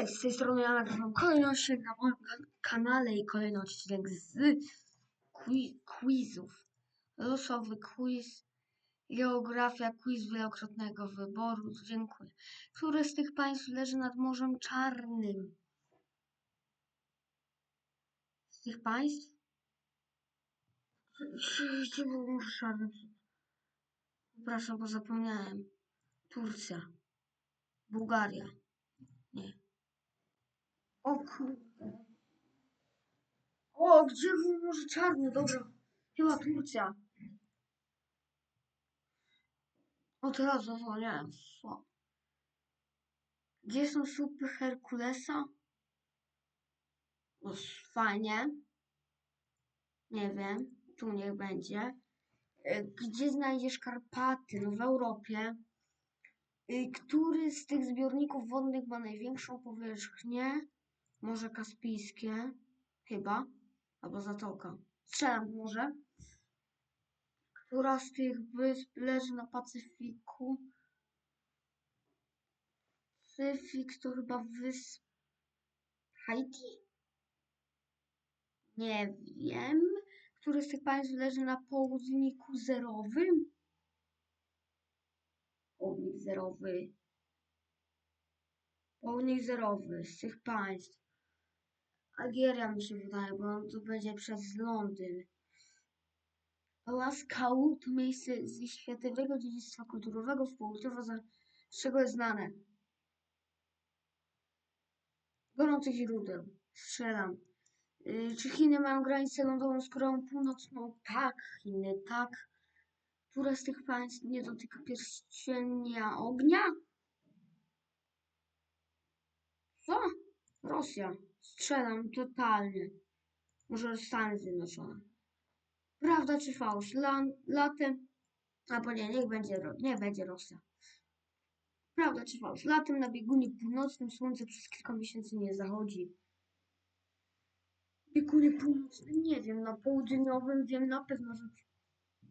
Cześć, z tej strony ja nagrywam kolejny odcinek na moim kan- kanale i kolejny odcinek z qui- quizów. Losowy quiz, geografia, quiz wielokrotnego wyboru, dziękuję. Który z tych państw leży nad Morzem Czarnym? Z tych państw? Gdzie było Morze Czarne? Przepraszam, bo zapomniałem. Turcja. Bułgaria. O kurde. O, gdzie był Morze Czarne? Dobra. Chyba Turcja. O, teraz zasłaniałem. Co? Gdzie są supy Herkulesa? No, fajnie. Nie wiem. Tu niech będzie. E, Gdzie znajdziesz Karpaty? No w Europie. Y, Który z tych zbiorników wodnych ma największą powierzchnię? Morze Kaspijskie, chyba, albo Zatoka. Strzelam może. Która z tych wysp leży na Pacyfiku? Pacyfik to chyba wysp Haiti? Nie wiem. Który z tych państw leży na południku zerowym? Południk zerowy. Południk zerowy z tych państw. Algieria mi się wydaje, bo on tu będzie przez Londyn. Kału to miejsce ze światowego dziedzictwa kulturowego z czego jest znane. Gorących źródeł. Strzelam. Y, Czy Chiny mają granicę lądową z Koreą Północną? Tak, Chiny, tak. Które z tych państw nie dotyka pierścienia ognia? Co? Rosja. Strzelam totalnie. Może Stany Zjednoczone. Prawda czy fałsz? La, latem. Albo nie, niech będzie, nie będzie Rosja. Prawda czy fałsz? Latem na biegunie północnym słońce przez kilka miesięcy nie zachodzi. Biegunie północnym nie wiem. Na południowym wiem na pewno, że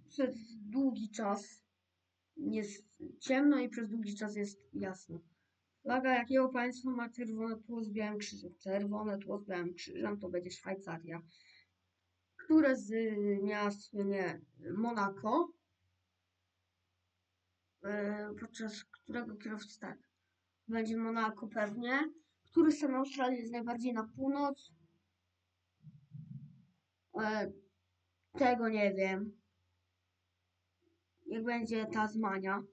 przez długi czas jest ciemno i przez długi czas jest jasno. Flaga jakiego państwa ma czerwone tło z białym krzyżem? Czerwone tło z białym krzyżem to będzie Szwajcaria. Które z y, miast nie Monako? E, podczas którego kierowcy tak będzie Monako pewnie. Który stan Australii jest najbardziej na północ? E, tego nie wiem. Niech będzie Tasmania.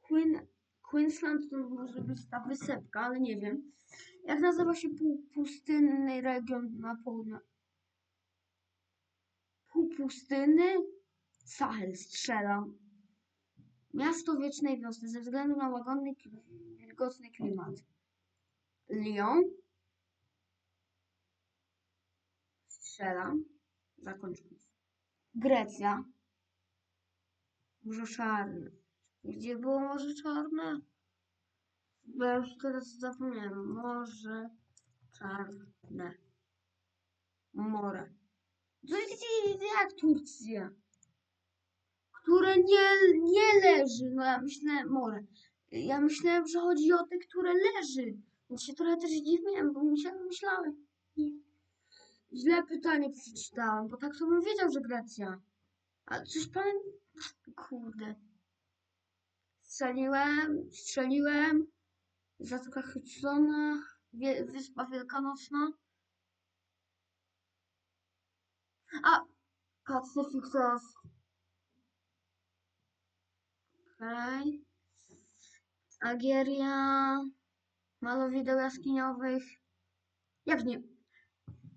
Queen, Queensland to może być ta wysepka, ale nie wiem. Jak nazywa się półpustynny region na południu? Półpustyny? Sahel strzelam. Miasto wiecznej wiosny ze względu na łagodny, wilgotny klimat. Lyon? Strzelam. Zakończymy. Grecja. Morze. Gdzie było Morze Czarne? Bo ja już teraz zapomniałem. Morze Czarne. To gdzie, jak Turcja? Które nie, nie leży. No ja myślę, more. Ja myślałem, że chodzi o te, które leży. Więc się trochę też dziwiłem, bo myślałem. Nie. Źle pytanie przeczytałam, bo tak to bym wiedział, że Grecja. A coś pan... Kurde. Strzeliłem, strzeliłem. Zatoka Hudsona, Wyspa Wielkanocna. A, Pacyfik to jest... Okej. Algieria, malowideł jaskiniowych. Jak nie?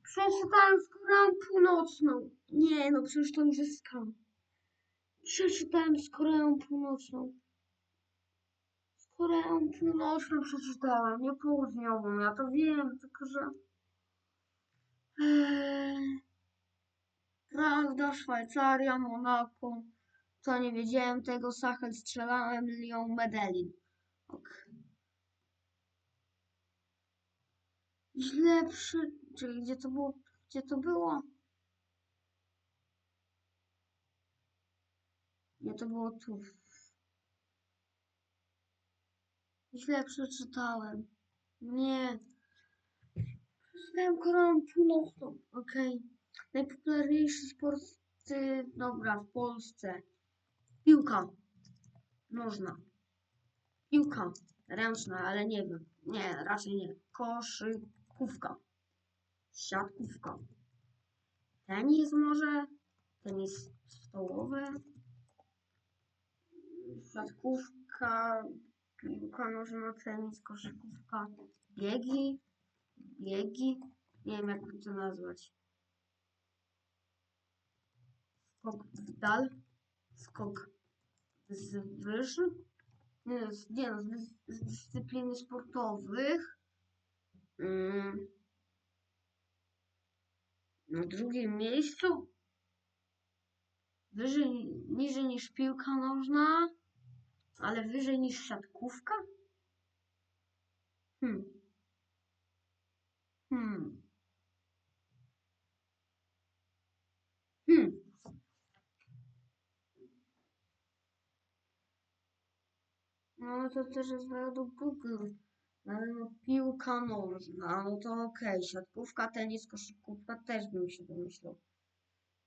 Przeczytałem Koreą Północną. Nie, no przecież to już jest skam. Przeczytałem Koreą Północną. Północną przeczytałem, nie południową. Ja to wiem, tylko że... Eee, prawda, Szwajcaria, Monako. To nie wiedziałem tego. Sachel strzelałem, Lyon, Medellin. Ok. Źle przy... Czyli gdzie to było? Gdzie to było? Nie, to było tu. Źle przeczytałem. Nie. Zostałem koroną północną. Okej. Najpopularniejszy sport, y, dobra, w Polsce. Piłka. Nożna. Piłka. Ręczna, ale nie wiem. Nie, raczej nie. Koszykówka. Siatkówka. Tenis może? Tenis stołowy? Siatkówka, piłka nożna, tenis, koszykówka, biegi, biegi, nie wiem jak to nazwać. Skok w dal, skok z wyż, nie, z, nie no, z, dys- z dyscypliny sportowych. Mm. Na drugim miejscu wyżej, niżej niż piłka nożna, ale wyżej niż siatkówka? Hmm. Hmm. Hmm. No to też jest według Google. No piłka nożna, no to okej. Siatkówka, tenis, koszykówka też bym się domyślał.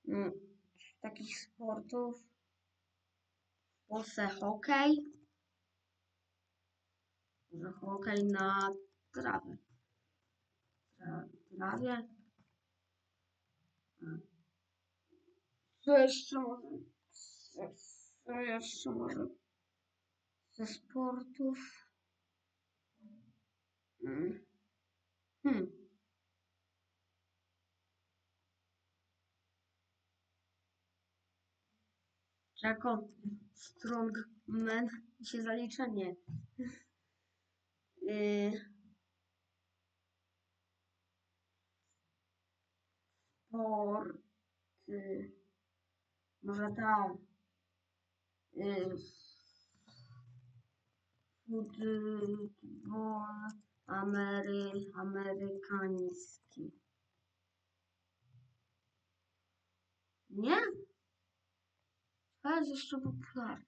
No, takich sportów Polsce hokej. Może hokej na trawie. Tra- trawie. Co jeszcze może? Co, jeszcze może? Ze sportów. Mm. Hmm. Jako strongman się zalicza? Nie. Yy. Sporty. Może tak. Yy. Futbol amery, amerykański. Nie? Jest jeszcze popularne.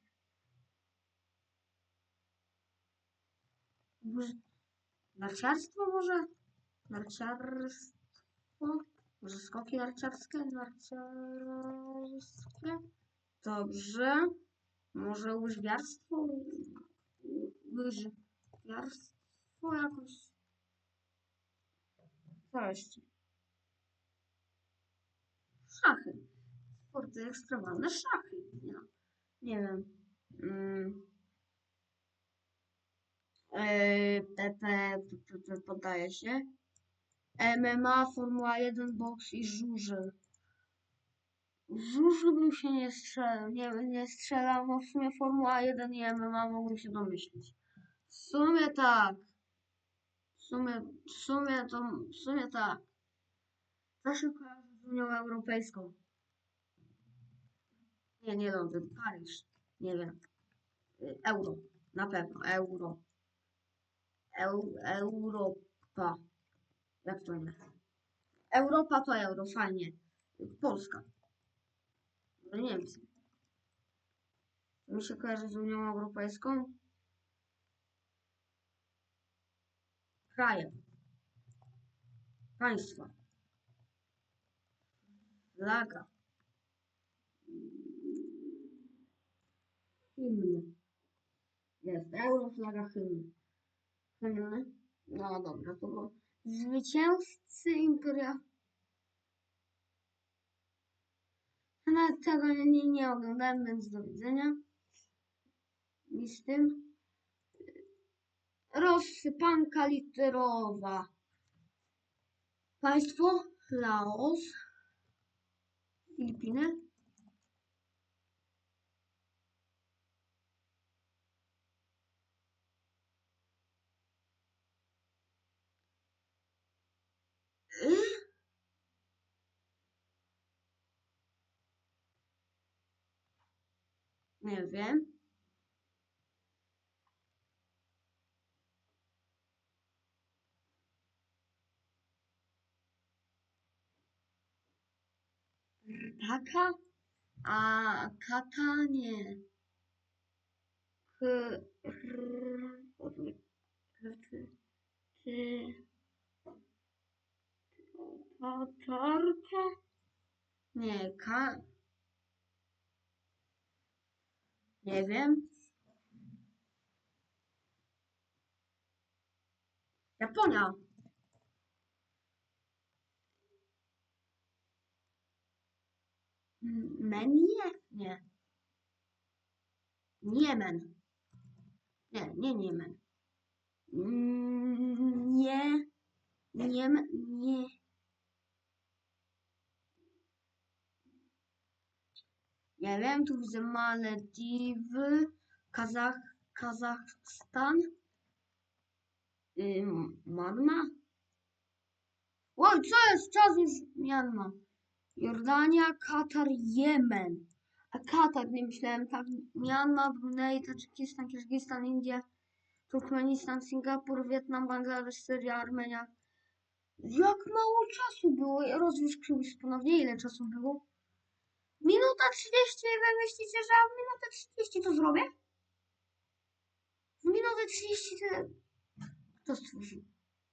Może narciarstwo może? Narciarstwo? Może skoki narciarskie? Narciarskie? Dobrze. Może łyżwiarstwo? Łyżwiarstwo jakoś. Co? Szachy. Sporty ekstremalne szachy. Nie, wiem. Mm. Eee, PP p- p- poddaje się. MMA, Formuła 1, boks i żużel. Żużlu bym się nie strzelał, nie, nie strzelał, no w sumie Formuła 1 i MMA mogłem się domyślić. W sumie tak. W sumie, w sumie to, w sumie tak. Co się kojarzy z Unią Europejską? Nie, nie Londyn, Paryż. Nie wiem. Y, Euro. Na pewno, euro. Eu, Europa. Jak to nie? Europa to euro, fajnie. Polska. No Niemcy. Mi się kojarzy z Unią Europejską. Kraje. Państwa. Flaga. Hymn. Jest euro, flaga, hymn. Hymny. No dobra, to było zwycięzcy Imperia. A Nawet tego nie, nie oglądałem, więc do widzenia. I z tym rozsypanka literowa. Państwo Laos, Filipiny, Nie wiem. Taka? A kata nie. K, Ty... Tatarkę? Nie, ka... Wiem. Japonia. Menie? Nie. Nie, nie Nie. Nie. Nie. Tu widzę Malediwy, Kazach, Kazachstan, ym, Marma. Oj, co jest? Czas już Myanmar. Jordania, Katar, Jemen. A Katar, nie myślałem, tak. Myanmar, Brunei, Tadżykistan, Kirgistan, Indie, Turkmenistan, Singapur, Wietnam, Bangladesz, Syria, Armenia. Jak mało czasu było. Rozwój przybysz ponownie. Ile czasu było? Minuta 30. Wy myślicie, że w minutę 30 to zrobię? W minutę 30 to... Kto stworzył?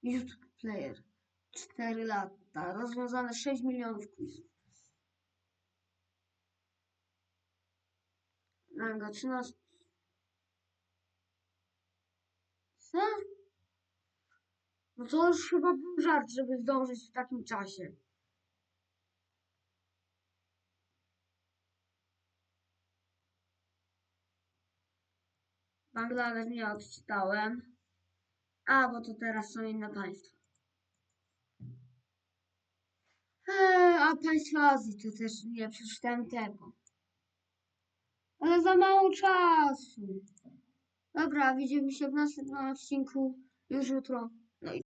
YouTube Player. 4 lata. Rozwiązane 6 milionów quizów. Ranga 13. Co? No to już chyba był żart, żeby zdążyć w takim czasie. Bangladesz nie odczytałem. A, bo to teraz są inne państwa. Eee, a państwa Azji to też nie przeczytałem tego. Ale za mało czasu. Dobra, widzimy się w następnym odcinku już jutro. No i